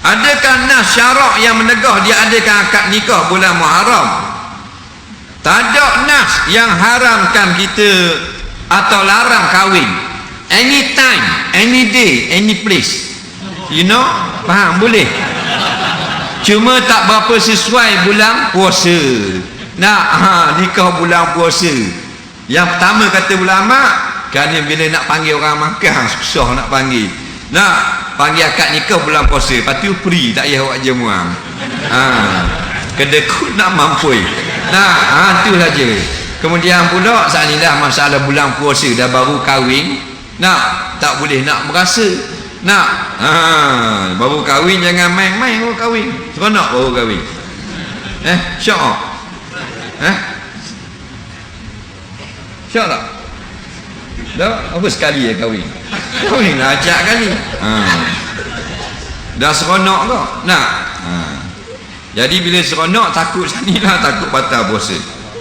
Adakah nas syarak yang menegah dia adakan akad nikah bulan Muharram? Tak ada nas yang haramkan kita atau larang kahwin. Anytime, any day, any place. You know? Faham? Boleh? Cuma tak berapa sesuai bulan puasa. Nak ha, nikah bulan puasa. Yang pertama kata bulan mak, kerana bila nak panggil orang makan, susah nak panggil. Nak panggil akad nikah bulan puasa, lepas tu free, tak payah buat jemuang. Ha, kedekut nak mampu. Nah, ha, tu saja. Kemudian pula saat ni dah masalah bulan puasa dah baru kahwin. Nak tak boleh nak merasa. Nak ha, baru kahwin jangan main-main baru kahwin. Seronok baru kahwin. Eh, syok. tak? Eh? Syok tak? Dah apa sekali ya kahwin? Kahwin lah ajak kali. Ha. Dah seronok kau? Nak? Ha. Jadi bila seronok takut sanilah takut batal puasa.